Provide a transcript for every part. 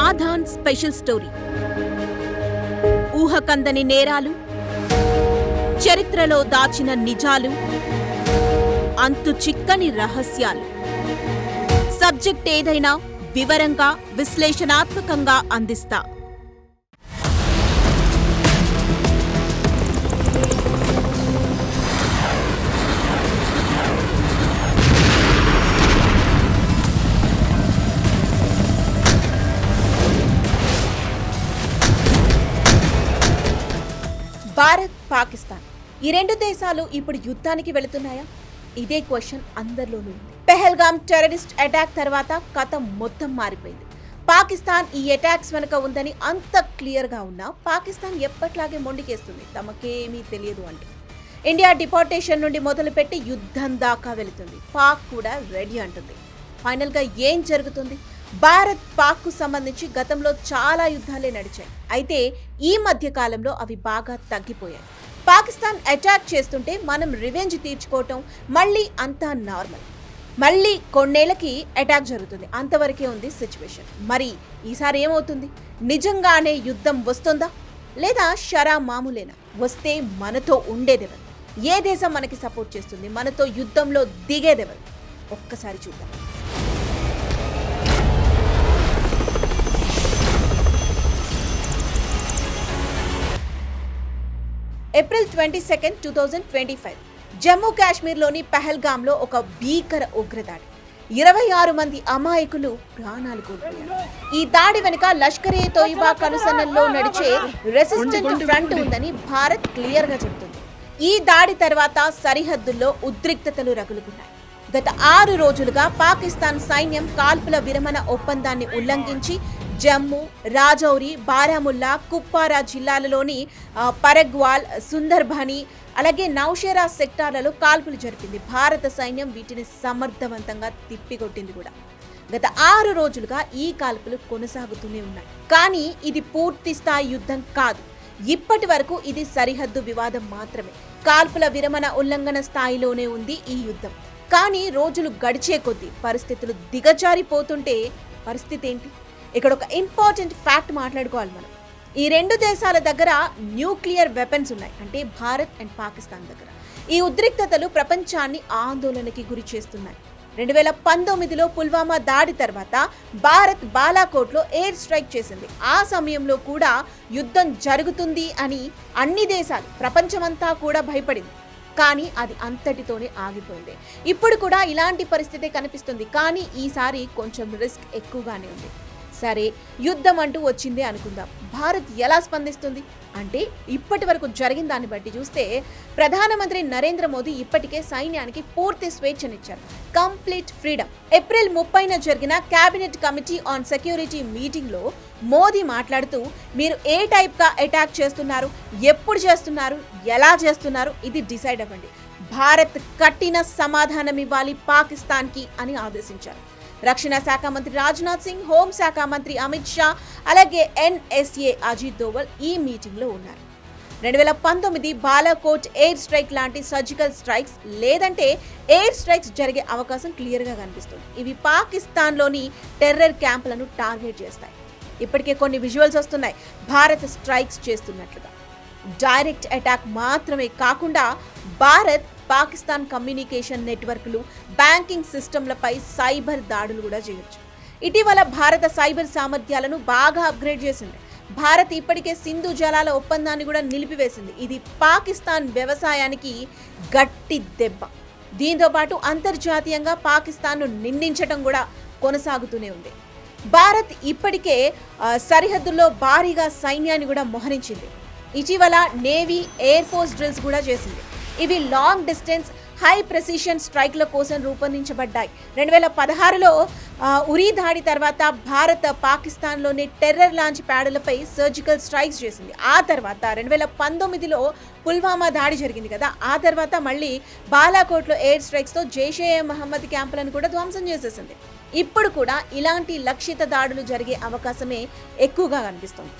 ఆధాన్ special story. ఊహకందని నేరాలు చరిత్రలో దాచిన నిజాలు అంతు చిక్కని రహస్యాలు. సబ్జెక్ట్ ఏదైనా వివరంగా విశ్లేషణాత్మకంగా అందిస్తా. ఈ రెండు దేశాలు ఇప్పుడు యుద్ధానికి వెళుతున్నాయా? ఇదే క్వశ్చన్ అందరిలోనూ ఉంది. పెహల్గామ్ టెర్రరిస్ట్ అటాక్ తర్వాత కథ మొత్తం మారిపోయింది. పాకిస్తాన్ ఈ అటాక్స్ వెనుక ఉందని అంత క్లియర్గా ఉన్నా పాకిస్తాన్ ఎప్పట్లాగే మొండికేస్తుంది? తమకేమీ తెలియదు అంటూ. ఇండియా డిపోర్టేషన్ నుండి మొదలుపెట్టి యుద్ధం దాకా వెళుతుంది. పాక్ కూడా రెడీ అంటుంది. ఫైనల్గా ఏం జరుగుతుంది? భారత్ పాక్కు సంబంధించి గతంలో చాలా యుద్ధాలే నడిచాయి. అయితే ఈ మధ్య కాలంలో అవి బాగా తగ్గిపోయాయి. పాకిస్తాన్ అటాక్ చేస్తుంటే మనం రివెంజ్ తీర్చుకోవటం మళ్ళీ అంతా నార్మల్. మళ్ళీ కొన్నేళ్ళకి అటాక్ జరుగుతుంది. అంతవరకే ఉంది సిచ్యువేషన్. మరి ఈసారి ఏమవుతుంది? నిజంగానే యుద్ధం వస్తుందా? లేదా షరా మామూలేనా? వస్తే మనతో ఉండేదెవరు ఏ దేశం మనకి సపోర్ట్ చేస్తుంది? మనతో యుద్ధంలో దిగేదెవరు ఒక్కసారి చూద్దాం. April twenty second two thousand twenty five Jammu కాశ్మీర్లోని పహల్గామ్లో ఒక భీకర ఉగ్రదాడి. ఇరవై ఆరు మంది అమాయకులు ప్రాణాలు కోల్పోయారు. ఈ దాడి వెనుక లష్కరే తోయిబా కనుసన్నల్లో నడిచే రెసిస్టెంట్ ఫ్రంట్ ఉందని భారత్ క్లియర్గా చెబుతుంది. ఈ దాడి తర్వాత సరిహద్దుల్లో ఉద్రిక్తతలు రగులుకున్నాయి. గత ఆరు రోజులుగా పాకిస్తాన్ సైన్యం కాల్పుల విరమణ ఒప్పందాన్ని ఉల్లంఘించి జమ్మూ రాజౌరి బారాముల్లా కుప్వారా జిల్లాలలోని పరగ్వాల్ సుందర్భని అలాగే నౌషేరా సెక్టార్లలో కాల్పులు జరిపింది. భారత సైన్యం వీటిని సమర్థవంతంగా తిప్పికొట్టింది కూడా. గత ఆరు రోజులుగా ఈ కాల్పులు కొనసాగుతూనే ఉన్నాయి. కానీ ఇది పూర్తి స్థాయి యుద్ధం కాదు. ఇప్పటి వరకు ఇది సరిహద్దు వివాదం మాత్రమే. కాల్పుల విరమణ ఉల్లంఘన స్థాయిలోనే ఉంది ఈ యుద్ధం. కానీ రోజులు గడిచే కొద్దీ పరిస్థితులు దిగజారిపోతుంటే పరిస్థితి ఏంటి? ఇక్కడ ఒక ఇంపార్టెంట్ ఫ్యాక్ట్ మాట్లాడుకోవాలి మనం. ఈ రెండు దేశాల దగ్గర న్యూక్లియర్ వెపన్స్ ఉన్నాయి. అంటే భారత్ అండ్ పాకిస్తాన్ దగ్గర. ఈ ఉద్రిక్తతలు ప్రపంచాన్ని ఆందోళనకి గురి చేస్తున్నాయి. రెండు వేల పంతొమ్మిదిలో పుల్వామా దాడి తర్వాత భారత్ బాలాకోట్లో ఎయిర్ స్ట్రైక్ చేసింది. ఆ సమయంలో కూడా యుద్ధం జరుగుతుంది అని అన్ని దేశాలు ప్రపంచమంతా కూడా భయపడింది. కానీ అది అంతటితోనే ఆగిపోయింది. ఇప్పుడు కూడా ఇలాంటి పరిస్థితే కనిపిస్తుంది. కానీ ఈసారి కొంచెం రిస్క్ ఎక్కువగానే ఉంది. సరే యుద్ధం అంటూ వచ్చిందే అనుకుందాం. భారత్ ఎలా స్పందిస్తుంది? అంటే ఇప్పటి వరకు జరిగిన దాన్ని బట్టి చూస్తే ప్రధానమంత్రి నరేంద్ర మోదీ ఇప్పటికే సైన్యానికి పూర్తి స్వేచ్ఛనిచ్చారు. Complete freedom. ఏప్రిల్ ముప్పైన జరిగిన కేబినెట్ కమిటీ ఆన్ సెక్యూరిటీ మీటింగ్లో మోదీ మాట్లాడుతూ మీరు ఏ టైప్గా అటాక్ చేస్తున్నారు? ఎప్పుడు చేస్తున్నారు? ఎలా చేస్తున్నారు? ఇది డిసైడ్ అవ్వండి. భారత్ కఠిన సమాధానం ఇవ్వాలి పాకిస్తాన్కి అని ఆదేశించారు. రక్షణ శాఖ మంత్రి రాజ్నాథ్ సింగ్ హోంశాఖ మంత్రి అమిత్ షా అలాగే ఎన్ఎస్ఏ అజిత్ దోవల్ ఈ మీటింగ్లో ఉన్నారు. రెండు వేల పంతొమ్మిది బాలాకోట్ ఎయిర్ స్ట్రైక్ లాంటి సర్జికల్ స్ట్రైక్స్ లేదంటే ఎయిర్ స్ట్రైక్స్ జరిగే అవకాశం క్లియర్గా కనిపిస్తుంది. ఇవి పాకిస్తాన్లోని టెర్రర్ క్యాంపులను టార్గెట్ చేస్తాయి. ఇప్పటికే కొన్ని విజువల్స్ వస్తున్నాయి. భారత్ స్ట్రైక్స్ చేస్తున్నట్లుగా. డైరెక్ట్ అటాక్ మాత్రమే కాకుండా భారత్ పాకిస్తాన్ కమ్యూనికేషన్ నెట్వర్క్లు బ్యాంకింగ్ సిస్టమ్లపై సైబర్ దాడులు కూడా చేయొచ్చు. ఇటీవల భారత సైబర్ సామర్థ్యాలను బాగా అప్గ్రేడ్ చేసింది. భారత్ ఇప్పటికే సింధు జలాల ఒప్పందాన్ని కూడా నిలిపివేసింది. ఇది పాకిస్తాన్ వ్యవసాయానికి గట్టి దెబ్బ. దీంతో పాటు అంతర్జాతీయంగా పాకిస్తాన్ను నిందించడం కూడా కొనసాగుతూనే ఉంది. భారత్ ఇప్పటికే సరిహద్దుల్లో భారీగా సైన్యాన్ని కూడా మోహరించింది. ఇటీవల నేవీ ఎయిర్ ఫోర్స్ డ్రిల్స్ కూడా చేసింది. ఇవి లాంగ్ డిస్టెన్స్ హై ప్రెసిషన్ స్ట్రైక్ల కోసం రూపొందించబడ్డాయి. రెండు వేల పదహారులో ఉరీ దాడి తర్వాత భారత్ పాకిస్తాన్లోని టెర్రర్ లాంచ్ ప్యాడులపై సర్జికల్ స్ట్రైక్స్ చేసింది. ఆ తర్వాత రెండు వేల పంతొమ్మిదిలో పుల్వామా దాడి జరిగింది కదా. ఆ తర్వాత మళ్ళీ బాలాకోట్లో ఎయిర్ స్ట్రైక్స్తో జైషే మహమ్మద్ క్యాంపులను కూడా ధ్వంసం చేసేసింది. ఇప్పుడు కూడా ఇలాంటి లక్షిత దాడులు జరిగే అవకాశమే ఎక్కువగా కనిపిస్తుంది.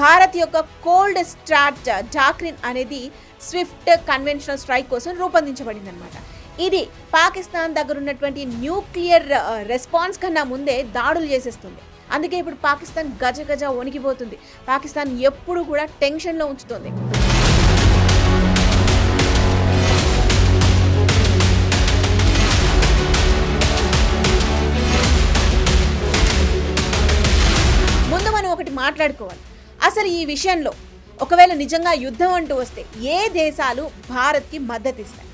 భారత్ యొక్క కోల్డ్ స్ట్రాట్ డాక్రిన్ అనేది స్విఫ్ట్ కన్వెన్షనల్ స్ట్రైక్ కోసం రూపొందించబడింది అనమాట ఇది పాకిస్తాన్ దగ్గర ఉన్నటువంటి న్యూక్లియర్ రెస్పాన్స్ కన్నా ముందే దాడులు చేసేస్తుంది. అందుకే ఇప్పుడు పాకిస్తాన్ గజ గజ వణికిపోతుంది. పాకిస్తాన్ ఎప్పుడు కూడా టెన్షన్లో ఉంచుతుంది. ముందు మనం ఒకటి మాట్లాడుకోవాలి. అసలు ఈ విషయంలో ఒకవేళ నిజంగా యుద్ధం అంటూ వస్తే ఏ దేశాలు భారత్కి మద్దతు ఇస్తాయి?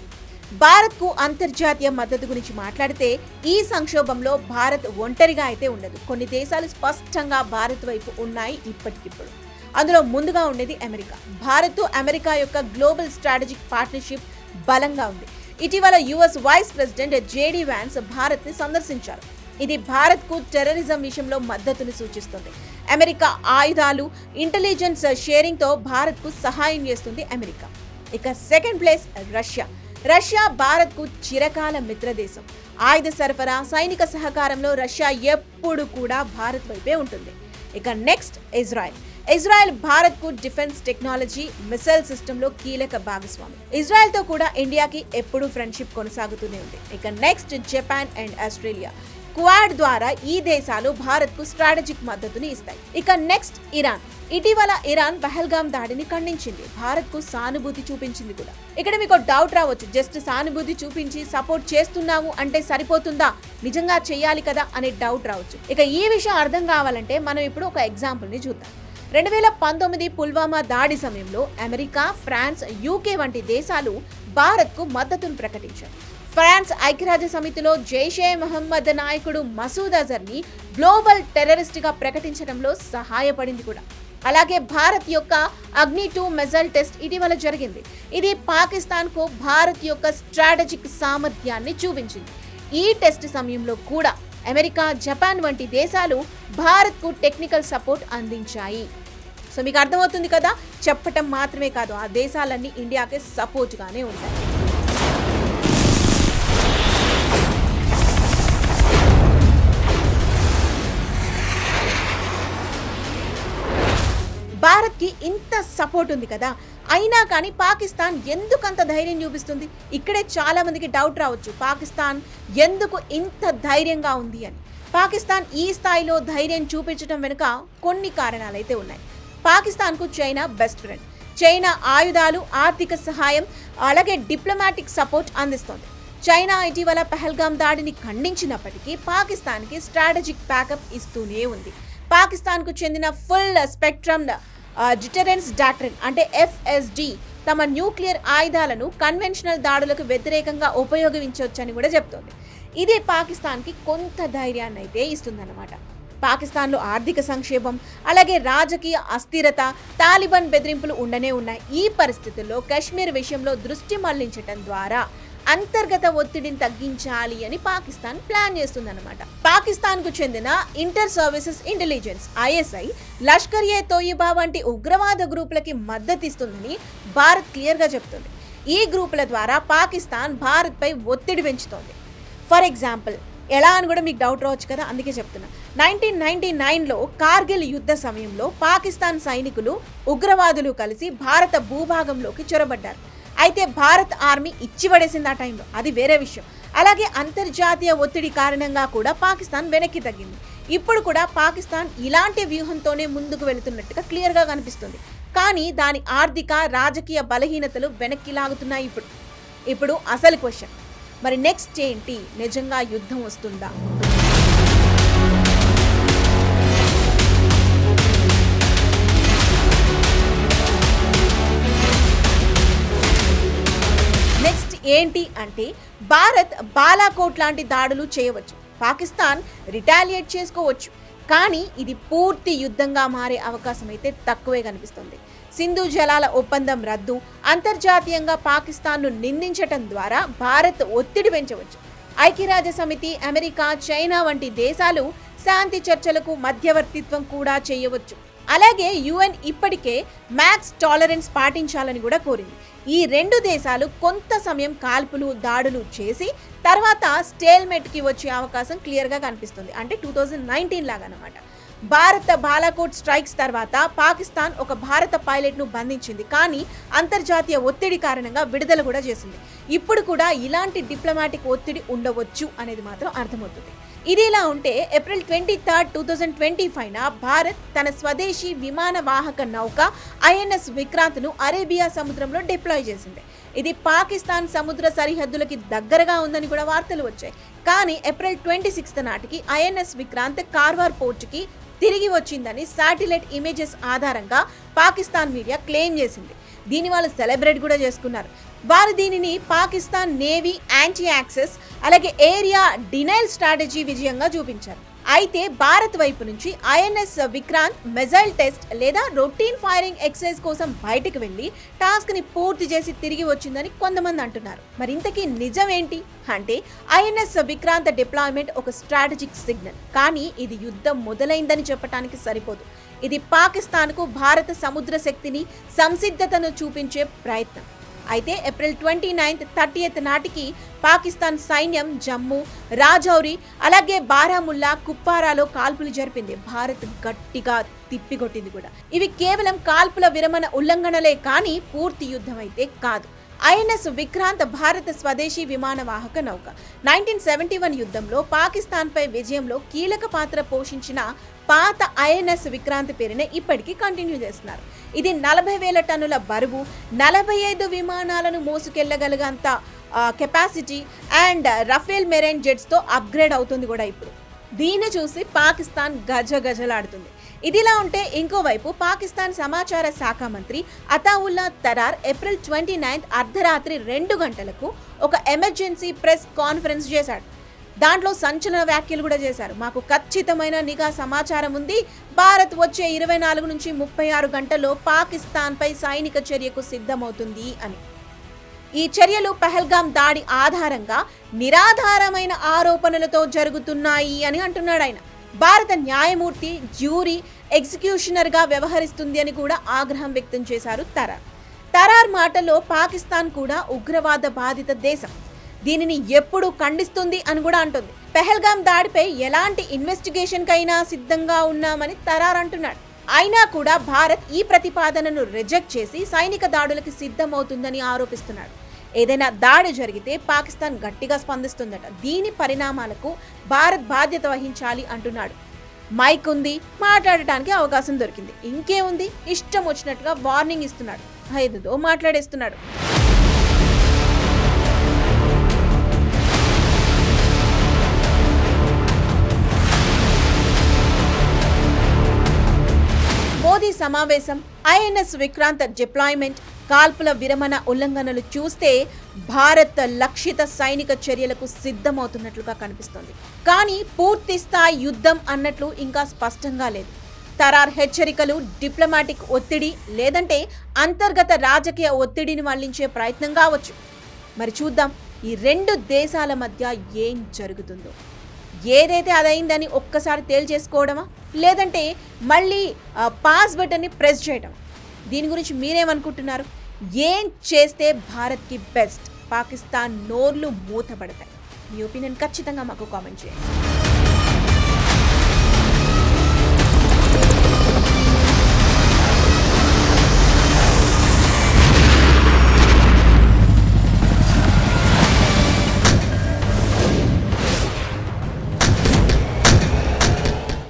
భారత్కు అంతర్జాతీయ మద్దతు గురించి మాట్లాడితే ఈ సంక్షోభంలో భారత్ ఒంటరిగా అయితే ఉండదు. కొన్ని దేశాలు స్పష్టంగా భారత్ వైపు ఉన్నాయి ఇప్పటికిప్పుడు. అందులో ముందుగా ఉండేది అమెరికా. భారత్ అమెరికా యొక్క గ్లోబల్ స్ట్రాటజిక్ పార్ట్నర్షిప్ బలంగా ఉంది. ఇటీవల US vice president J D Vance భారత్ని సందర్శించారు. ఇది భారత్కు టెర్రరిజం విషయంలో మద్దతును సూచిస్తుంది. అమెరికా ఆయుధాలు ఇంటెలిజెన్స్ షేరింగ్తో భారత్కు సహాయం చేస్తుంది అమెరికా. ఇక సెకండ్ ప్లేస్ రష్యా. రష్యా భారత్కు చిరకాల మిత్రదేశం. ఆయుధ సరఫరా సైనిక సహకారంలో రష్యా ఎప్పుడు కూడా భారత్ వైపే ఉంటుంది. ఇక నెక్స్ట్ ఇజ్రాయెల్. ఇజ్రాయెల్ భారత్కు డిఫెన్స్ టెక్నాలజీ మిసైల్ సిస్టంలో కీలక భాగస్వామి. ఇజ్రాయెల్తో కూడా ఇండియాకి ఎప్పుడూ ఫ్రెండ్షిప్ కొనసాగుతూనే ఉంది. ఇక next Japan and Australia. Quad ద్వారా ఈ దేశాలు భారత్కు స్ట్రాటజిక్ మద్దతుని ఇస్తాయి. ఇక నెక్స్ట్ ఇరాన్. ఇటీవల ఇరాన్ పహల్గామ్ దాడిని ఖండించింది. భారత్కు సానుభూతి చూపించింది కూడా. ఇక్కడ మీకు డౌట్ రావచ్చు. జస్ట్ సానుభూతి చూపించి సపోర్ట్ చేస్తున్నాము అంటే సరిపోతుందా? నిజంగా చేయాలి కదా అనే డౌట్ రావచ్చు. ఇక ఈ విషయం అర్థం కావాలంటే మనం ఇప్పుడు ఒక ఎగ్జాంపుల్ని చూద్దాం. రెండు వేల పంతొమ్మిది పుల్వామా దాడి సమయంలో అమెరికా ఫ్రాన్స్ యూకే వంటి దేశాలు భారత్కు మద్దతును ప్రకటించారు ఫ్రాన్స్ ఐక్యరాజ్య సమితిలో జైషే మహమ్మద్ నాయకుడు మసూద్ అజర్ని గ్లోబల్ టెర్రరిస్ట్గా ప్రకటించడంలో సహాయపడింది కూడా. అలాగే భారత్ యొక్క అగ్ని టూ మెజల్ టెస్ట్ ఇటీవల జరిగింది. ఇది పాకిస్తాన్కు భారత్ యొక్క స్ట్రాటజిక్ సామర్థ్యాన్ని చూపించింది. ఈ టెస్ట్ సమయంలో కూడా అమెరికా జపాన్ వంటి దేశాలు భారత్కు టెక్నికల్ సపోర్ట్ అందించాయి. సో మీకు అర్థమవుతుంది కదా? చెప్పటం మాత్రమే కాదు ఆ దేశాలన్నీ ఇండియాకి సపోర్ట్గానే ఉంటాయి. భారత్కి ఇంత సపోర్ట్ ఉంది కదా? అయినా కానీ పాకిస్తాన్ ఎందుకంత ధైర్యం చూపిస్తుంది? ఇక్కడే చాలామందికి డౌట్ రావచ్చు. పాకిస్తాన్ ఎందుకు ఇంత ధైర్యంగా ఉంది అని. పాకిస్తాన్ ఈ స్థాయిలో ధైర్యం చూపించడం వెనుక కొన్ని కారణాలైతే ఉన్నాయి. పాకిస్తాన్కు చైనా బెస్ట్ ఫ్రెండ్ చైనా ఆయుధాలు ఆర్థిక సహాయం అలాగే డిప్లొమాటిక్ సపోర్ట్ అందిస్తోంది. చైనా ఇటీవల పహల్గాం దాడిని ఖండించినప్పటికీ పాకిస్తాన్కి స్ట్రాటజిక్ బ్యాకప్ ఇస్తూనే ఉంది. పాకిస్తాన్కు చెందిన ఫుల్ స్పెక్ట్రమ్ డిటరెన్స్ డాక్ట్రిన్ అంటే ఎఫ్ఎస్డి తమ న్యూక్లియర్ ఆయుధాలను కన్వెన్షనల్ దాడులకు వ్యతిరేకంగా ఉపయోగించవచ్చని కూడా చెప్తోంది. ఇది పాకిస్తాన్కి కొంత ధైర్యాన్ని అయితే ఇస్తుందన్నమాట. పాకిస్తాన్లో ఆర్థిక సంక్షేమం అలాగే రాజకీయ అస్థిరత తాలిబాన్ బెదిరింపులు ఉండనే ఉన్నాయి. ఈ పరిస్థితుల్లో కశ్మీర్ విషయంలో దృష్టి మళ్ళించటం ద్వారా అంతర్గత ఒత్తిడిని తగ్గించాలి అని పాకిస్తాన్ ప్లాన్ చేస్తుందన్నమాట. పాకిస్తాన్కు చెందిన inter services intelligence ISI Lashkar e Taiba వంటి ఉగ్రవాద గ్రూపులకి మద్దతిస్తుందని భారత్ క్లియర్గా చెప్తుంది ఈ గ్రూపుల ద్వారా పాకిస్తాన్ భారత్ పై ఒత్తిడి పెంచుతోంది. ఫర్ ఎగ్జాంపుల్ ఎలా అని కూడా మీకు డౌట్ రావచ్చు కదా అందుకే చెప్తున్నా. నైన్టీన్ నైన్టీ నైన్లో కార్గిల్ యుద్ధ సమయంలో పాకిస్తాన్ సైనికులు ఉగ్రవాదులు కలిసి భారత భూభాగంలోకి చొరబడ్డారు. అయితే భారత్ ఆర్మీ ఇచ్చిపడేసింది ఆ టైంలో. అది వేరే విషయం. అలాగే అంతర్జాతీయ ఒత్తిడి కారణంగా కూడా పాకిస్తాన్ వెనక్కి తగ్గింది. ఇప్పుడు కూడా పాకిస్తాన్ ఇలాంటి వ్యూహంతోనే ముందుకు వెళుతున్నట్టుగా క్లియర్గా కనిపిస్తుంది. కానీ దాని ఆర్థిక రాజకీయ బలహీనతలు వెనక్కి లాగుతున్నాయి ఇప్పుడు. ఇప్పుడు అసలు క్వశ్చన్. మరి నెక్స్ట్ ఏంటి? నిజంగా యుద్ధం వస్తుందా? ఏంటి అంటే భారత్ బాలాకోట్ లాంటి దాడులు చేయవచ్చు. పాకిస్తాన్ రిటాలియేట్ చేసుకోవచ్చు. కానీ ఇది పూర్తి యుద్ధంగా మారే అవకాశం అయితే తక్కువే కనిపిస్తుంది. సింధు జలాల ఒప్పందం రద్దు అంతర్జాతీయంగా పాకిస్తాన్ను నిందించటం ద్వారా భారత్ ఒత్తిడి పెంచవచ్చు. ఐక్యరాజ్య సమితి అమెరికా చైనా వంటి దేశాలు శాంతి చర్చలకు మధ్యవర్తిత్వం కూడా చేయవచ్చు. అలాగే యుఎన్ ఇప్పటికే మ్యాక్స్ టాలరెన్స్ పాటించాలని కూడా కోరింది. ఈ రెండు దేశాలు కొంత సమయం కాల్పులు దాడులు చేసి తర్వాత స్టేల్మెట్కి వచ్చే అవకాశం క్లియర్గా కనిపిస్తుంది. అంటే టూ థౌజండ్ నైన్టీన్ లాగా అనమాట భారత బాలాకోట్ స్ట్రైక్స్ తర్వాత పాకిస్తాన్ ఒక భారత పైలట్ను బంధించింది. కానీ అంతర్జాతీయ ఒత్తిడి కారణంగా విడుదల కూడా చేసింది. ఇప్పుడు కూడా ఇలాంటి డిప్లొమాటిక్ ఒత్తిడి ఉండవచ్చు అనేది మాత్రం అర్థమవుతుంది. ఇదిలా ఉంటే April twenty third two thousand twenty ఫైవ్న Bharat తన స్వదేశీ విమాన వాహక నౌక ఐఎన్ఎస్ విక్రాంత్ను అరేబియా సముద్రంలో డిప్లాయ్ చేసింది. ఇది పాకిస్తాన్ సముద్ర సరిహద్దులకి దగ్గరగా ఉందని కూడా వార్తలు వచ్చాయి. కానీ ఏప్రిల్ ట్వంటీ సిక్స్త్ నాటికి ఐఎన్ఎస్ విక్రాంత్ కార్వార్ పోర్టుకి తిరిగి వచ్చిందని శాటిలైట్ ఇమేజెస్ ఆధారంగా పాకిస్తాన్ మీడియా క్లెయిమ్ చేసింది. దీని వాళ్ళు సెలబ్రేట్ కూడా చేసుకున్నారు. వారు దీనిని పాకిస్తాన్ నేవీ యాంటీ యాక్సెస్ అలాగే ఏరియా డినైల్ స్ట్రాటజీ విజయంగా చూపించారు. అయితే భారత్ వైపు నుంచి ఐఎన్ఎస్ విక్రాంత్ మెజైల్ టెస్ట్ లేదా రొటీన్ ఫైరింగ్ ఎక్సైజ్ కోసం బయటకు వెళ్ళి టాస్క్ని పూర్తి చేసి తిరిగి వచ్చిందని కొంతమంది అంటున్నారు. మరి ఇంతకీ నిజం ఏంటి? అంటే ఐఎన్ఎస్ విక్రాంత్ డిప్లాయ్మెంట్ ఒక స్ట్రాటజిక్ సిగ్నల్. కానీ ఇది యుద్ధం మొదలైందని చెప్పడానికి సరిపోదు. ఇది పాకిస్తాన్కు భారత సముద్ర శక్తిని సంసిద్ధతను చూపించే ప్రయత్నం. అయితే ఏప్రిల్ ట్వంటీ నైన్త్ థర్టీయత్ నాటికి పాకిస్తాన్ సైన్యం జమ్మూ రాజౌరి అలాగే బారాముల్లా కుప్పారాలో కాల్పులు జరిపింది. భారత్ గట్టిగా తిప్పికొట్టింది కూడా. ఇవి కేవలం కాల్పుల విరమణ ఉల్లంఘనలే కానీ పూర్తి యుద్ధం అయితే కాదు. ఐఎన్ఎస్ విక్రాంత్ భారత స్వదేశీ విమానవాహక నౌక. నైన్టీన్ సెవెంటీ వన్ యుద్ధంలో పాకిస్తాన్పై విజయంలో కీలక పాత్ర పోషించిన పాత ఐఎన్ఎస్ విక్రాంత్ పేరునే ఇప్పటికీ కంటిన్యూ చేస్తున్నారు. ఇది నలభై వేల టన్నుల బరువు నలభై ఐదు విమానాలను మోసుకెళ్ళగలిగంత కెపాసిటీ అండ్ రఫేల్ మెరైన్ జెట్స్తో అప్గ్రేడ్ అవుతుంది కూడా ఇప్పుడు. దీన్ని చూసి పాకిస్తాన్ గజ గజలాడుతుంది. ఇదిలా ఉంటే ఇంకోవైపు పాకిస్తాన్ సమాచార శాఖ మంత్రి Attaullah Tarar April twenty ninth అర్ధరాత్రి రెండు గంటలకు ఒక ఎమర్జెన్సీ ప్రెస్ కాన్ఫరెన్స్ చేశాడు. దాంట్లో సంచలన వ్యాఖ్యలు కూడా చేశారు. మాకు ఖచ్చితమైన నిఘా సమాచారం ఉంది. భారత్ వచ్చే ఇరవై నాలుగు నుంచి ముప్పై ఆరు గంటల్లో పాకిస్తాన్పై సైనిక చర్యకు సిద్ధమవుతుంది అని. ఈ చర్యలు పహల్గాం దాడి ఆధారంగా నిరాధారమైన ఆరోపణలతో జరుగుతున్నాయి అని అంటున్నాడు ఆయన. భారత న్యాయమూర్తి జ్యూరీ ఎగ్జిక్యూషనర్గా వ్యవహరిస్తుంది అని కూడా ఆగ్రహం వ్యక్తం చేశారు తరార్. తరార్ మాటలో పాకిస్తాన్ కూడా ఉగ్రవాద బాధిత దేశం. దీనిని ఎప్పుడు ఖండిస్తుంది అని కూడా అంటుంది. పెహల్గాం దాడిపై ఎలాంటి ఇన్వెస్టిగేషన్కైనా సిద్ధంగా ఉన్నామని తరార్ అంటున్నాడు. అయినా కూడా భారత్ ఈ ప్రతిపాదనను రిజెక్ట్ చేసి సైనిక దాడులకు సిద్ధమవుతుందని ఆరోపిస్తున్నాడు. ఏదైనా దాడి జరిగితే పాకిస్తాన్ గట్టిగా స్పందిస్తుందట. దీని పరిణామాలకు భారత్ బాధ్యత వహించాలి అంటున్నాడు. మైక్ ఉంది మాట్లాడటానికి అవకాశం దొరికింది. ఇంకేముంది? ఇష్టం వచ్చినట్టుగా వార్నింగ్ ఇస్తున్నాడు. ఐదుదో మాట్లాడేస్తున్నాడు. మోదీ సమావేశం ఐఎన్ఎస్ విక్రాంత్ డిప్లాయ్మెంట్ కాల్పుల విరమణ ఉల్లంఘనలు చూస్తే భారత్ లక్షిత సైనిక చర్యలకు సిద్ధమవుతున్నట్లుగా కనిపిస్తోంది. కానీ పూర్తి స్థాయి యుద్ధం అన్నట్లు ఇంకా స్పష్టంగా లేదు. తరార్ హెచ్చరికలు డిప్లొమాటిక్ ఒత్తిడి లేదంటే అంతర్గత రాజకీయ ఒత్తిడిని మళ్ళించే ప్రయత్నం కావచ్చు. మరి చూద్దాం ఈ రెండు దేశాల మధ్య ఏం జరుగుతుందో. ఏదైతే అదైందని ఒక్కసారి తేల్చేసుకోవడమా? లేదంటే మళ్ళీ పాస్ బటన్ని ప్రెస్ చేయడం దీని గురించి మీరేమనుకుంటున్నారు? ఏం చేస్తే భారత్కి బెస్ట్? పాకిస్తాన్ నోర్లు మూతపడతాయి. మీ ఒపీనియన్ ఖచ్చితంగా మాకు కామెంట్ చేయండి.